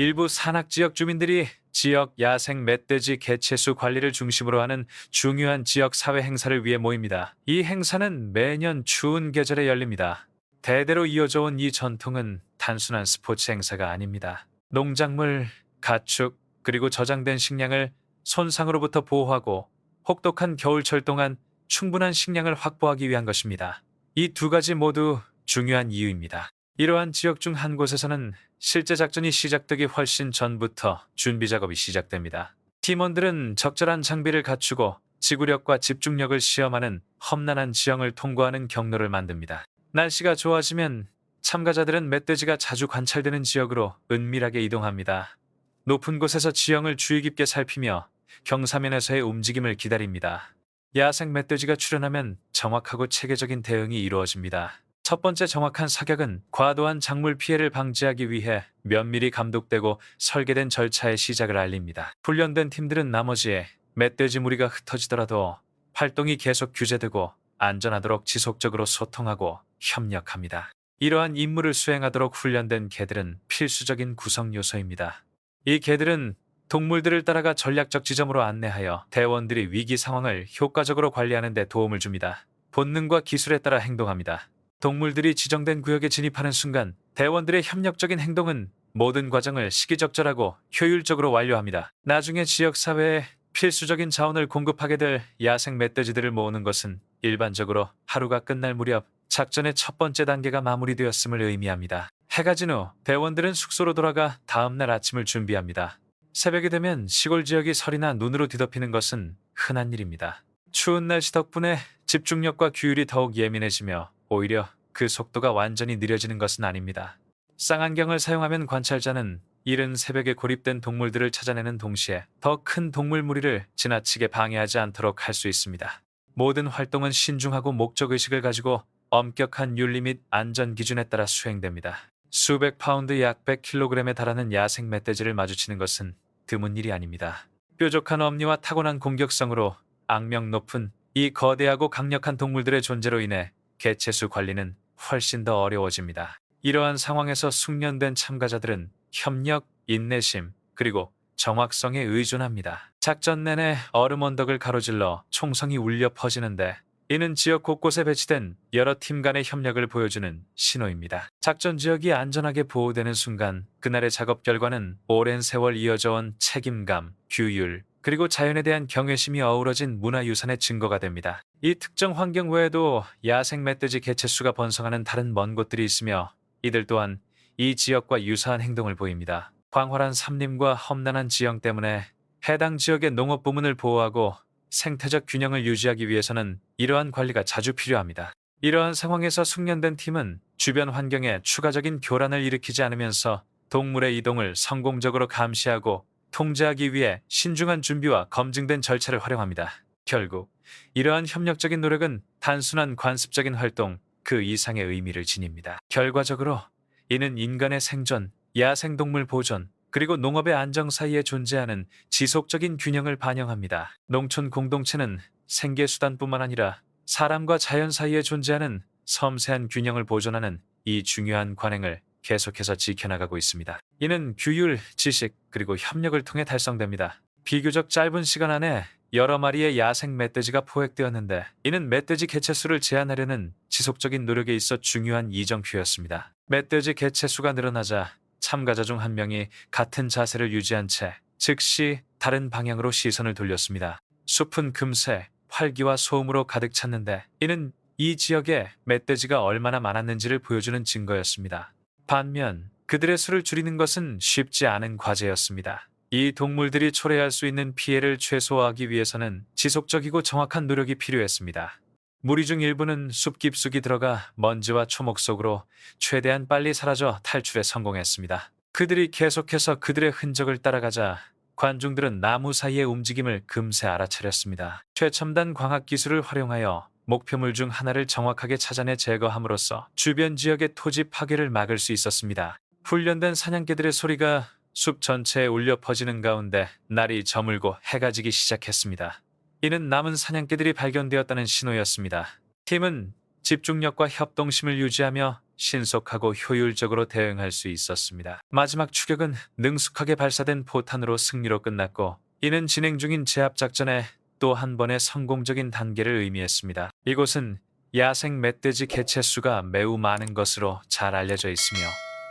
일부 산악 지역 주민들이 지역 야생 멧돼지 개체수 관리를 중심으로 하는 중요한 지역 사회 행사를 위해 모입니다. 이 행사는 매년 추운 계절에 열립니다. 대대로 이어져 온 이 전통은 단순한 스포츠 행사가 아닙니다. 농작물, 가축, 그리고 저장된 식량을 손상으로부터 보호하고 혹독한 겨울철 동안 충분한 식량을 확보하기 위한 것입니다. 이 두 가지 모두 중요한 이유입니다. 이러한 지역 중 한 곳에서는 실제 작전이 시작되기 훨씬 전부터 준비 작업이 시작됩니다. 팀원들은 적절한 장비를 갖추고 지구력과 집중력을 시험하는 험난한 지형을 통과하는 경로를 만듭니다. 날씨가 좋아지면 참가자들은 멧돼지가 자주 관찰되는 지역으로 은밀하게 이동합니다. 높은 곳에서 지형을 주의 깊게 살피며 경사면에서의 움직임을 기다립니다. 야생 멧돼지가 출현하면 정확하고 체계적인 대응이 이루어집니다. 첫 번째 정확한 사격은 과도한 작물 피해를 방지하기 위해 면밀히 감독되고 설계된 절차의 시작을 알립니다. 훈련된 팀들은 나머지에 멧돼지 무리가 흩어지더라도 활동이 계속 규제되고 안전하도록 지속적으로 소통하고 협력합니다. 이러한 임무를 수행하도록 훈련된 개들은 필수적인 구성 요소입니다. 이 개들은 동물들을 따라가 전략적 지점으로 안내하여 대원들이 위기 상황을 효과적으로 관리하는 데 도움을 줍니다. 본능과 기술에 따라 행동합니다. 동물들이 지정된 구역에 진입하는 순간 대원들의 협력적인 행동은 모든 과정을 시기적절하고 효율적으로 완료합니다. 나중에 지역 사회에 필수적인 자원을 공급하게 될 야생 멧돼지들을 모으는 것은 일반적으로 하루가 끝날 무렵 작전의 첫 번째 단계가 마무리되었음을 의미합니다. 해가 진 후 대원들은 숙소로 돌아가 다음날 아침을 준비합니다. 새벽이 되면 시골 지역이 설이나 눈으로 뒤덮이는 것은 흔한 일입니다. 추운 날씨 덕분에 집중력과 규율이 더욱 예민해지며 오히려 그 속도가 완전히 느려지는 것은 아닙니다. 쌍안경을 사용하면 관찰자는 이른 새벽에 고립된 동물들을 찾아내는 동시에 더 큰 동물 무리를 지나치게 방해하지 않도록 할 수 있습니다. 모든 활동은 신중하고 목적의식을 가지고 엄격한 윤리 및 안전 기준에 따라 수행됩니다. 수백 파운드 약 100kg에 달하는 야생 멧돼지를 마주치는 것은 드문 일이 아닙니다. 뾰족한 엄니와 타고난 공격성으로 악명 높은 이 거대하고 강력한 동물들의 존재로 인해 개체수 관리는 훨씬 더 어려워집니다. 이러한 상황에서 숙련된 참가자들은 협력, 인내심, 그리고 정확성에 의존합니다. 작전 내내 얼음 언덕을 가로질러 총성이 울려 퍼지는데 이는 지역 곳곳에 배치된 여러 팀 간의 협력을 보여주는 신호입니다. 작전 지역이 안전하게 보호되는 순간 그날의 작업 결과는 오랜 세월 이어져 온 책임감, 규율, 그리고 자연에 대한 경외심이 어우러진 문화유산의 증거가 됩니다. 이 특정 환경 외에도 야생 멧돼지 개체수가 번성하는 다른 먼 곳들이 있으며 이들 또한 이 지역과 유사한 행동을 보입니다. 광활한 삼림과 험난한 지형 때문에 해당 지역의 농업 부문을 보호하고 생태적 균형을 유지하기 위해서는 이러한 관리가 자주 필요합니다. 이러한 상황에서 숙련된 팀은 주변 환경에 추가적인 교란을 일으키지 않으면서 동물의 이동을 성공적으로 감시하고 통제하기 위해 신중한 준비와 검증된 절차를 활용합니다. 결국 이러한 협력적인 노력은 단순한 관습적인 활동 그 이상의 의미를 지닙니다. 결과적으로 이는 인간의 생존, 야생동물 보존, 그리고 농업의 안정 사이에 존재하는 지속적인 균형을 반영합니다. 농촌 공동체는 생계 수단뿐만 아니라 사람과 자연 사이에 존재하는 섬세한 균형을 보존하는 이 중요한 관행을 계속해서 지켜나가고 있습니다. 이는 규율, 지식, 그리고 협력을 통해 달성됩니다. 비교적 짧은 시간 안에 여러 마리의 야생 멧돼지가 포획되었는데 이는 멧돼지 개체수를 제한하려는 지속적인 노력에 있어 중요한 이정표였습니다. 멧돼지 개체수가 늘어나자 참가자 중 한 명이 같은 자세를 유지한 채 즉시 다른 방향으로 시선을 돌렸습니다. 숲은 금세 활기와 소음으로 가득 찼는데 이는 이 지역에 멧돼지가 얼마나 많았는지를 보여주는 증거였습니다. 반면 그들의 수를 줄이는 것은 쉽지 않은 과제였습니다. 이 동물들이 초래할 수 있는 피해를 최소화하기 위해서는 지속적이고 정확한 노력이 필요했습니다. 무리 중 일부는 숲 깊숙이 들어가 먼지와 초목 속으로 최대한 빨리 사라져 탈출에 성공했습니다. 그들이 계속해서 그들의 흔적을 따라가자 관중들은 나무 사이의 움직임을 금세 알아차렸습니다. 최첨단 광학 기술을 활용하여 목표물 중 하나를 정확하게 찾아내 제거함으로써 주변 지역의 토지 파괴를 막을 수 있었습니다. 훈련된 사냥개들의 소리가 숲 전체에 울려 퍼지는 가운데 날이 저물고 해가 지기 시작했습니다. 이는 남은 사냥개들이 발견되었다는 신호였습니다. 팀은 집중력과 협동심을 유지하며 신속하고 효율적으로 대응할 수 있었습니다. 마지막 추격은 능숙하게 발사된 포탄으로 승리로 끝났고 이는 진행 중인 제압 작전에 또 한 번의 성공적인 단계를 의미했습니다. 이곳은 야생 멧돼지 개체 수가 매우 많은 것으로 잘 알려져 있으며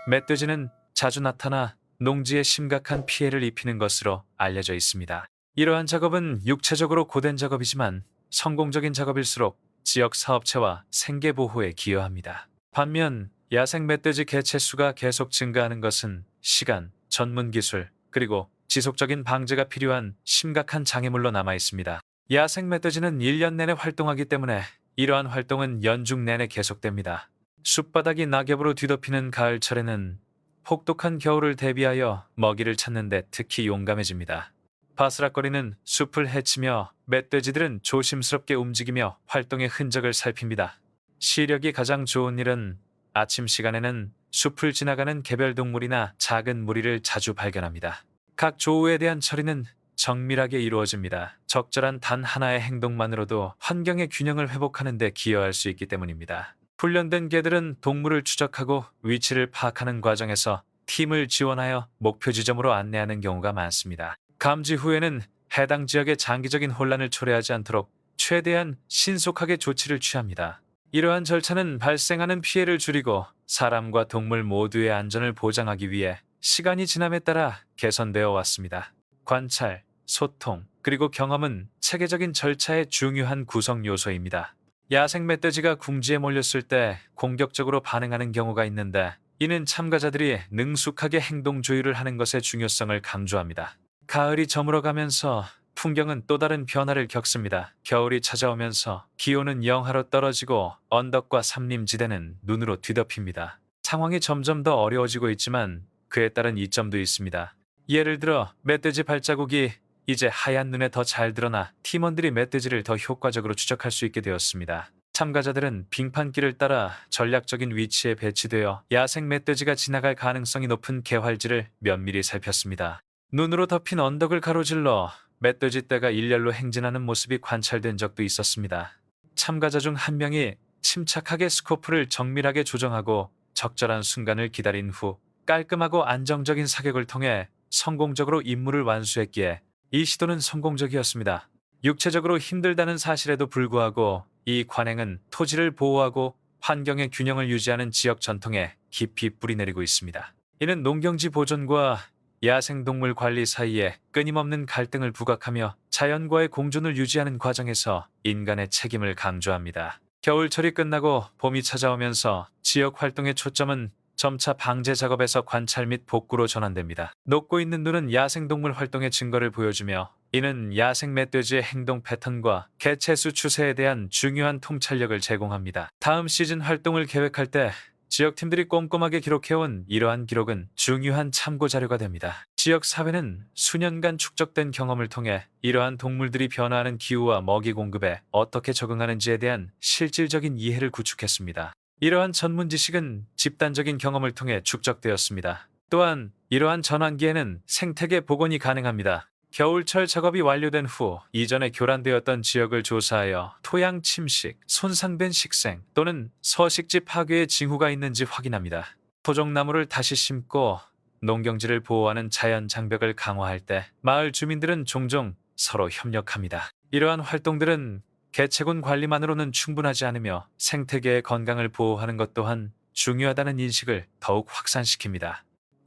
멧돼지는 자주 나타나 농지에 심각한 피해를 입히는 것으로 알려져 있습니다. 이러한 작업은 육체적으로 고된 작업이지만 성공적인 작업일수록 지역 사업체와 생계 보호에 기여합니다. 반면 야생 멧돼지 개체 수가 계속 증가하는 것은 시간, 전문 기술, 그리고 지속적인 방제가 필요한 심각한 장애물로 남아 있습니다. 야생 멧돼지는 1년 내내 활동하기 때문에 이러한 활동은 연중 내내 계속됩니다. 숲바닥이 낙엽으로 뒤덮이는 가을철에는 혹독한 겨울을 대비하여 먹이를 찾는데 특히 용감해집니다. 바스락거리는 숲을 헤치며 멧돼지들은 조심스럽게 움직이며 활동의 흔적을 살핍니다. 시력이 가장 좋은 일은 아침 시간에는 숲을 지나가는 개별 동물이나 작은 무리를 자주 발견합니다. 각 조우에 대한 처리는 정밀하게 이루어집니다. 적절한 단 하나의 행동만으로도 환경의 균형을 회복하는 데 기여할 수 있기 때문입니다. 훈련된 개들은 동물을 추적하고 위치를 파악하는 과정에서 팀을 지원하여 목표 지점으로 안내하는 경우가 많습니다. 감지 후에는 해당 지역의 장기적인 혼란을 초래하지 않도록 최대한 신속하게 조치를 취합니다. 이러한 절차는 발생하는 피해를 줄이고 사람과 동물 모두의 안전을 보장하기 위해 시간이 지남에 따라 개선되어 왔습니다. 관찰, 소통, 그리고 경험은 체계적인 절차의 중요한 구성 요소입니다. 야생 멧돼지가 궁지에 몰렸을 때 공격적으로 반응하는 경우가 있는데 이는 참가자들이 능숙하게 행동 조율을 하는 것의 중요성을 강조합니다. 가을이 저물어가면서 풍경은 또 다른 변화를 겪습니다. 겨울이 찾아오면서 기온은 영하로 떨어지고 언덕과 산림지대는 눈으로 뒤덮입니다. 상황이 점점 더 어려워지고 있지만 그에 따른 이점도 있습니다. 예를 들어 멧돼지 발자국이 이제 하얀 눈에 더 잘 드러나 팀원들이 멧돼지를 더 효과적으로 추적할 수 있게 되었습니다. 참가자들은 빙판길을 따라 전략적인 위치에 배치되어 야생 멧돼지가 지나갈 가능성이 높은 개활지를 면밀히 살폈습니다. 눈으로 덮인 언덕을 가로질러 멧돼지 떼가 일렬로 행진하는 모습이 관찰된 적도 있었습니다. 참가자 중 한 명이 침착하게 스코프를 정밀하게 조정하고 적절한 순간을 기다린 후 깔끔하고 안정적인 사격을 통해 성공적으로 임무를 완수했기에 이 시도는 성공적이었습니다. 육체적으로 힘들다는 사실에도 불구하고 이 관행은 토지를 보호하고 환경의 균형을 유지하는 지역 전통에 깊이 뿌리내리고 있습니다. 이는 농경지 보존과 야생동물 관리 사이에 끊임없는 갈등을 부각하며 자연과의 공존을 유지하는 과정에서 인간의 책임을 강조합니다. 겨울철이 끝나고 봄이 찾아오면서 지역 활동의 초점은 점차 방제 작업에서 관찰 및 복구로 전환됩니다. 녹고 있는 눈은 야생동물 활동의 증거를 보여주며 이는 야생 멧돼지의 행동 패턴과 개체수 추세에 대한 중요한 통찰력을 제공합니다. 다음 시즌 활동을 계획할 때 지역팀들이 꼼꼼하게 기록해온 이러한 기록은 중요한 참고 자료가 됩니다. 지역 사회는 수년간 축적된 경험을 통해 이러한 동물들이 변화하는 기후와 먹이 공급에 어떻게 적응하는지에 대한 실질적인 이해를 구축했습니다. 이러한 전문 지식은 집단적인 경험을 통해 축적되었습니다. 또한 이러한 전환기에는 생태계 복원이 가능합니다. 겨울철 작업이 완료된 후 이전에 교란되었던 지역을 조사하여 토양 침식, 손상된 식생 또는 서식지 파괴의 징후가 있는지 확인합니다. 토종나무를 다시 심고 농경지를 보호하는 자연 장벽을 강화할 때 마을 주민들은 종종 서로 협력합니다. 이러한 활동들은 개체군 관리만으로는 충분하지 않으며 생태계의 건강을 보호하는 것 또한 중요하다는 인식을 더욱 확산시킵니다.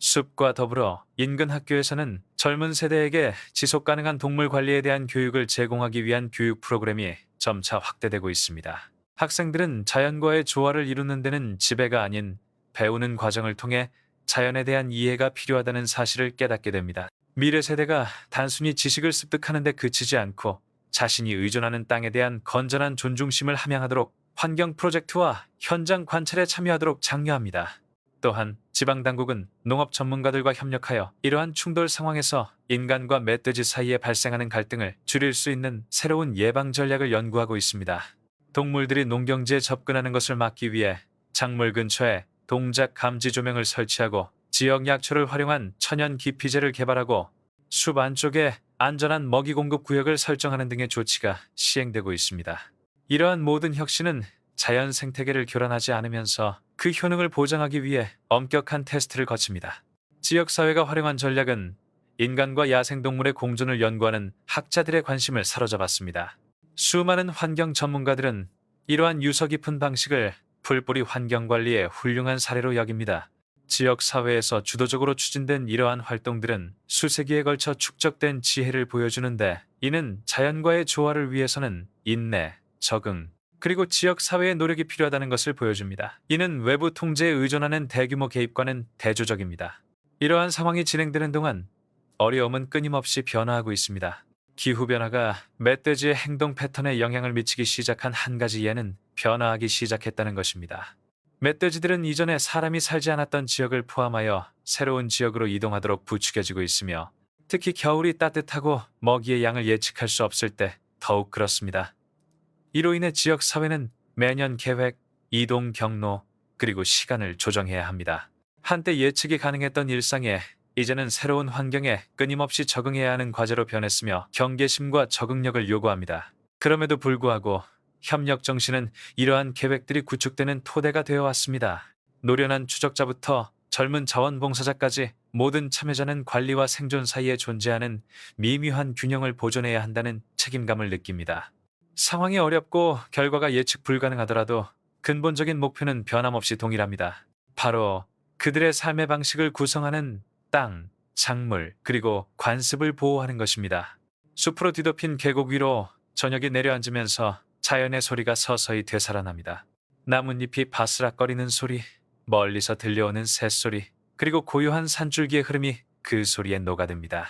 숲과 더불어 인근 학교에서는 젊은 세대에게 지속 가능한 동물 관리에 대한 교육을 제공하기 위한 교육 프로그램이 점차 확대되고 있습니다. 학생들은 자연과의 조화를 이루는 데는 지배가 아닌 배우는 과정을 통해 자연에 대한 이해가 필요하다는 사실을 깨닫게 됩니다. 미래 세대가 단순히 지식을 습득하는 데 그치지 않고 자신이 의존하는 땅에 대한 건전한 존중심을 함양하도록 환경 프로젝트와 현장 관찰에 참여하도록 장려합니다. 또한 지방 당국은 농업 전문가들과 협력하여 이러한 충돌 상황에서 인간과 멧돼지 사이에 발생하는 갈등을 줄일 수 있는 새로운 예방 전략을 연구하고 있습니다. 동물들이 농경지에 접근하는 것을 막기 위해 작물 근처에 동작 감지 조명을 설치하고 지역 약초를 활용한 천연 기피제를 개발하고 숲 안쪽에 안전한 먹이 공급 구역을 설정하는 등의 조치가 시행되고 있습니다. 이러한 모든 혁신은 자연 생태계를 교란하지 않으면서 그 효능을 보장하기 위해 엄격한 테스트를 거칩니다. 지역사회가 활용한 전략은 인간과 야생동물의 공존을 연구하는 학자들의 관심을 사로잡았습니다. 수많은 환경 전문가들은 이러한 유서 깊은 방식을 풀뿌리 환경관리의 훌륭한 사례로 여깁니다. 지역 사회에서 주도적으로 추진된 이러한 활동들은 수세기에 걸쳐 축적된 지혜를 보여주는데 이는 자연과의 조화를 위해서는 인내, 적응, 그리고 지역 사회의 노력이 필요하다는 것을 보여줍니다. 이는 외부 통제에 의존하는 대규모 개입과는 대조적입니다. 이러한 상황이 진행되는 동안 어려움은 끊임없이 변화하고 있습니다. 기후변화가 멧돼지의 행동 패턴에 영향을 미치기 시작한 한 가지 예는 변화하기 시작했다는 것입니다. 멧돼지들은 이전에 사람이 살지 않았던 지역을 포함하여 새로운 지역으로 이동하도록 부추겨지고 있으며 특히 겨울이 따뜻하고 먹이의 양을 예측할 수 없을 때 더욱 그렇습니다. 이로 인해 지역 사회는 매년 계획, 이동 경로, 그리고 시간을 조정해야 합니다. 한때 예측이 가능했던 일상에 이제는 새로운 환경에 끊임없이 적응해야 하는 과제로 변했으며 경계심과 적응력을 요구합니다. 그럼에도 불구하고 협력 정신은 이러한 계획들이 구축되는 토대가 되어 왔습니다. 노련한 추적자부터 젊은 자원봉사자까지 모든 참여자는 관리와 생존 사이에 존재하는 미묘한 균형을 보존해야 한다는 책임감을 느낍니다. 상황이 어렵고 결과가 예측 불가능하더라도 근본적인 목표는 변함없이 동일합니다. 바로 그들의 삶의 방식을 구성하는 땅, 작물, 그리고 관습을 보호하는 것입니다. 숲으로 뒤덮인 계곡 위로 저녁이 내려앉으면서 자연의 소리가 서서히 되살아납니다. 나뭇잎이 바스락거리는 소리, 멀리서 들려오는 새소리, 그리고 고요한 산줄기의 흐름이 그 소리에 녹아듭니다.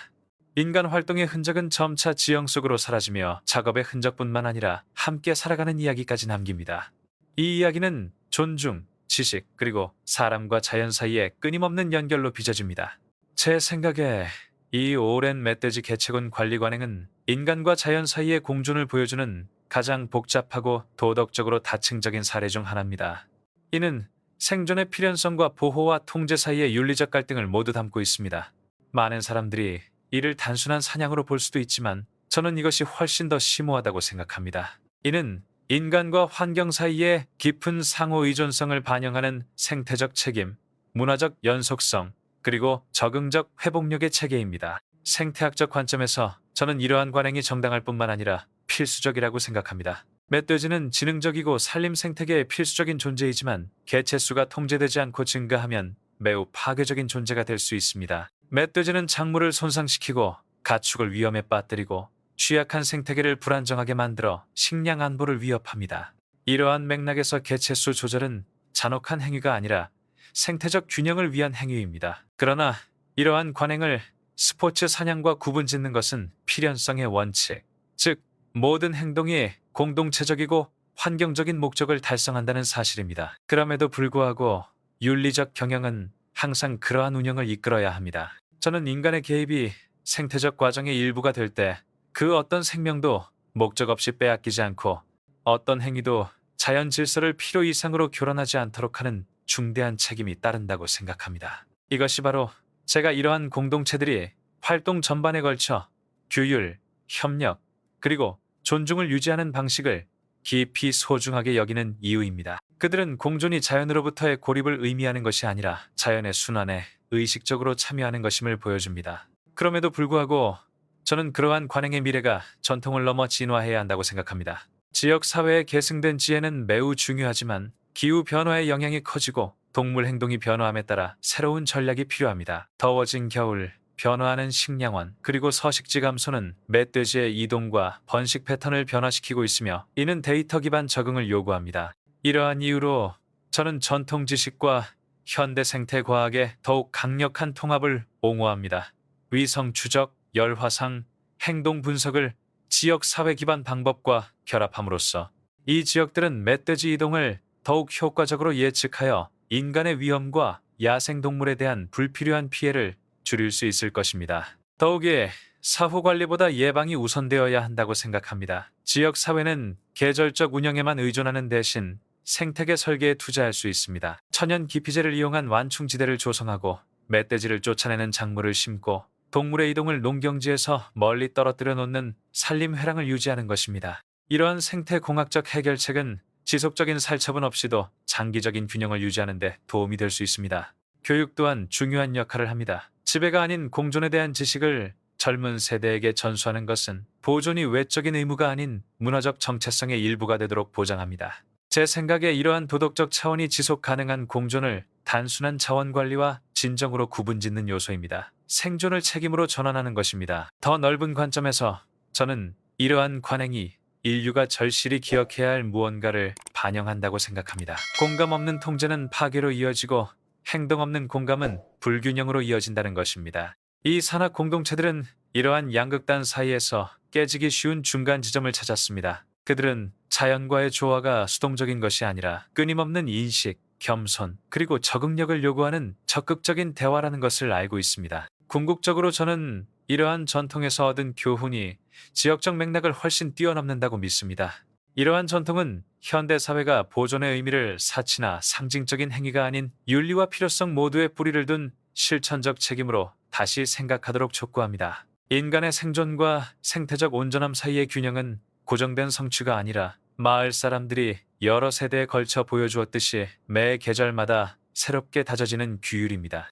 인간 활동의 흔적은 점차 지형 속으로 사라지며 작업의 흔적뿐만 아니라 함께 살아가는 이야기까지 남깁니다. 이 이야기는 존중, 지식, 그리고 사람과 자연 사이의 끊임없는 연결로 빚어집니다. 제 생각에 이 오랜 멧돼지 개체군 관리 관행은 인간과 자연 사이의 공존을 보여주는 가장 복잡하고 도덕적으로 다층적인 사례 중 하나입니다. 이는 생존의 필연성과 보호와 통제 사이의 윤리적 갈등을 모두 담고 있습니다. 많은 사람들이 이를 단순한 사냥으로 볼 수도 있지만 저는 이것이 훨씬 더 심오하다고 생각합니다. 이는 인간과 환경 사이의 깊은 상호 의존성을 반영하는 생태적 책임, 문화적 연속성, 그리고 적응적 회복력의 체계입니다. 생태학적 관점에서 저는 이러한 관행이 정당할 뿐만 아니라 필수적이라고 생각합니다. 멧돼지는 지능적이고 산림 생태계의 필수적인 존재이지만 개체 수가 통제되지 않고 증가하면 매우 파괴적인 존재가 될 수 있습니다. 멧돼지는 작물을 손상시키고 가축을 위험에 빠뜨리고 취약한 생태계를 불안정하게 만들어 식량 안보를 위협합니다. 이러한 맥락에서 개체수 조절은 잔혹한 행위가 아니라 생태적 균형을 위한 행위입니다. 그러나 이러한 관행을 스포츠 사냥과 구분 짓는 것은 필연성의 원칙, 즉 모든 행동이 공동체적이고 환경적인 목적을 달성한다는 사실입니다. 그럼에도 불구하고 윤리적 경영은 항상 그러한 운영을 이끌어야 합니다. 저는 인간의 개입이 생태적 과정의 일부가 될 때 그 어떤 생명도 목적 없이 빼앗기지 않고 어떤 행위도 자연 질서를 필요 이상으로 교란하지 않도록 하는 중대한 책임이 따른다고 생각합니다. 이것이 바로 제가 이러한 공동체들이 활동 전반에 걸쳐 규율, 협력, 그리고 존중을 유지하는 방식을 깊이 소중하게 여기는 이유입니다. 그들은 공존이 자연으로부터의 고립을 의미하는 것이 아니라 자연의 순환에 의식적으로 참여하는 것임을 보여줍니다. 그럼에도 불구하고 저는 그러한 관행의 미래가 전통을 넘어 진화해야 한다고 생각합니다. 지역 사회에 계승된 지혜는 매우 중요하지만 기후 변화의 영향이 커지고 동물 행동이 변화함에 따라 새로운 전략이 필요합니다. 더워진 겨울, 변화하는 식량원, 그리고 서식지 감소는 멧돼지의 이동과 번식 패턴을 변화시키고 있으며 이는 데이터 기반 적응을 요구합니다. 이러한 이유로 저는 전통 지식과 현대 생태 과학의 더욱 강력한 통합을 옹호합니다. 위성 추적, 열화상, 행동 분석을 지역 사회 기반 방법과 결합함으로써 이 지역들은 멧돼지 이동을 더욱 효과적으로 예측하여 인간의 위험과 야생 동물에 대한 불필요한 피해를 줄일 수 있을 것입니다. 더욱이 사후 관리보다 예방이 우선되어야 한다고 생각합니다. 지역 사회는 계절적 운영에만 의존하는 대신 생태계 설계에 투자할 수 있습니다. 천연 기피제를 이용한 완충지대를 조성하고 멧돼지를 쫓아내는 작물을 심고 동물의 이동을 농경지에서 멀리 떨어뜨려 놓는 산림 회랑을 유지하는 것입니다. 이러한 생태 공학적 해결책은 지속적인 살처분 없이도 장기적인 균형을 유지하는 데 도움이 될 수 있습니다. 교육 또한 중요한 역할을 합니다. 지배가 아닌 공존에 대한 지식을 젊은 세대에게 전수하는 것은 보존이 외적인 의무가 아닌 문화적 정체성의 일부가 되도록 보장합니다. 제 생각에 이러한 도덕적 차원이 지속 가능한 공존을 단순한 자원 관리와 진정으로 구분짓는 요소입니다. 생존을 책임으로 전환하는 것입니다. 더 넓은 관점에서 저는 이러한 관행이 인류가 절실히 기억해야 할 무언가를 반영한다고 생각합니다. 공감 없는 통제는 파괴로 이어지고 행동 없는 공감은 불균형으로 이어진다는 것입니다. 이 산악 공동체들은 이러한 양극단 사이에서 깨지기 쉬운 중간 지점을 찾았습니다. 그들은 자연과의 조화가 수동적인 것이 아니라 끊임없는 인식, 겸손, 그리고 적응력을 요구하는 적극적인 대화라는 것을 알고 있습니다. 궁극적으로 저는 이러한 전통에서 얻은 교훈이 지역적 맥락을 훨씬 뛰어넘는다고 믿습니다. 이러한 전통은 현대 사회가 보존의 의미를 사치나 상징적인 행위가 아닌 윤리와 필요성 모두에 뿌리를 둔 실천적 책임으로 다시 생각하도록 촉구합니다. 인간의 생존과 생태적 온전함 사이의 균형은 고정된 성취가 아니라 마을 사람들이 여러 세대에 걸쳐 보여주었듯이 매 계절마다 새롭게 다져지는 규율입니다.